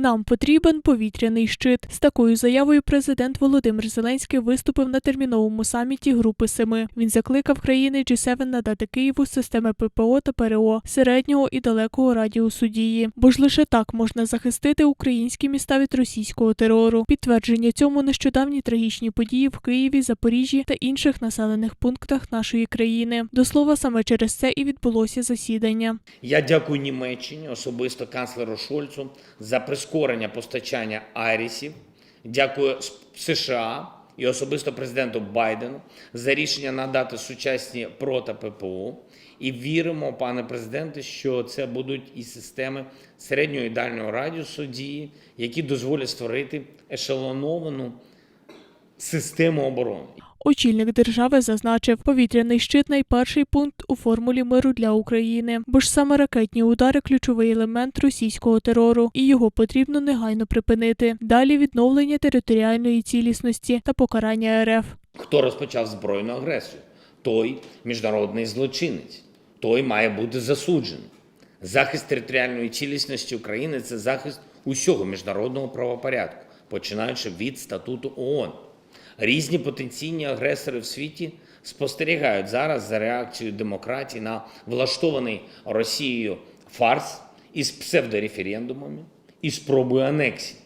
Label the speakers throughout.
Speaker 1: Нам потрібен повітряний щит. З такою заявою президент Володимир Зеленський виступив на терміновому саміті Групи Семи. Він закликав країни G7 надати Києву системи ППО та ПРО середнього і далекого радіусу дії, бо ж лише так можна захистити українські міста від російського терору. Підтвердження цьому нещодавні трагічні події в Києві, Запоріжжі та інших населених пунктах нашої країни. До слова, саме через це і відбулося засідання.
Speaker 2: Я дякую Німеччині, особисто канцлеру Шольцу, за прискорення постачання Айрісів. Дякую США і особисто президенту Байдену за рішення надати сучасні прота ППО. І віримо, пане президенте, що це будуть і системи середнього і дальнього радіусу дії, які дозволять створити ешелоновану систему оборони.
Speaker 1: Очільник держави зазначив, повітряний щит найперший пункт у формулі миру для України, бо ж саме ракетні удари ключовий елемент російського терору, і його потрібно негайно припинити. Далі відновлення територіальної цілісності та покарання РФ.
Speaker 2: Хто розпочав збройну агресію? Той міжнародний злочинець. Той має бути засуджений. Захист територіальної цілісності України це захист усього міжнародного правопорядку, починаючи від статуту ООН. Різні потенційні агресори в світі спостерігають зараз за реакцією демократії на влаштований Росією фарс із псевдореферендумами і спробою анексії.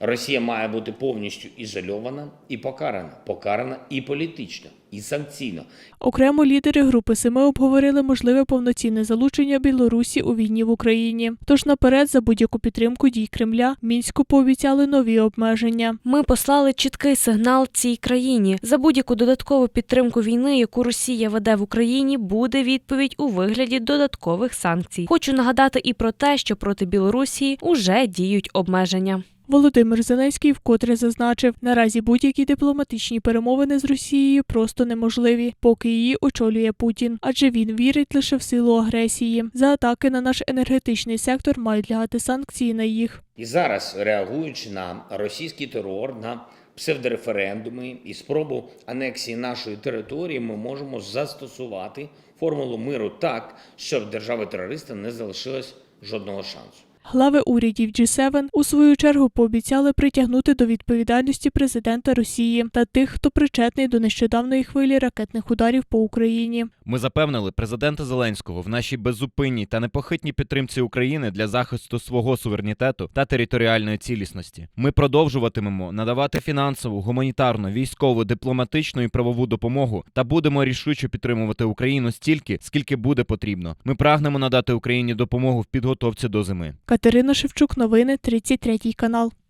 Speaker 2: Росія має бути повністю ізольована і покарана, покарана і політично, і санкційно.
Speaker 1: Окремо лідери групи Семи обговорили можливе повноцінне залучення Білорусі у війні в Україні. Тож наперед за будь-яку підтримку дій Кремля мінську пообіцяли нові обмеження.
Speaker 3: Ми послали чіткий сигнал цій країні. За будь-яку додаткову підтримку війни, яку Росія веде в Україні, буде відповідь у вигляді додаткових санкцій. Хочу нагадати і про те, що проти Білорусі уже діють обмеження.
Speaker 1: Володимир Зеленський вкотре зазначив, наразі будь-які дипломатичні перемовини з Росією просто неможливі, поки її очолює Путін, адже він вірить лише в силу агресії. За атаки на наш енергетичний сектор мають лягати санкції на їх.
Speaker 2: І зараз, реагуючи на російський терор, на псевдореферендуми і спробу анексії нашої території, ми можемо застосувати формулу миру так, щоб в держави-терориста не залишилось жодного шансу.
Speaker 1: Глави урядів G7 у свою чергу пообіцяли притягнути до відповідальності президента Росії та тих, хто причетний до нещодавної хвилі ракетних ударів по Україні.
Speaker 4: Ми запевнили президента Зеленського в нашій беззупинній та непохитній підтримці України для захисту свого суверенітету та територіальної цілісності. Ми продовжуватимемо надавати фінансову, гуманітарну, військову, дипломатичну і правову допомогу та будемо рішуче підтримувати Україну стільки, скільки буде потрібно. Ми прагнемо надати Україні допомогу в підготовці до зими.
Speaker 1: Катерина Шевчук, новини 33 канал.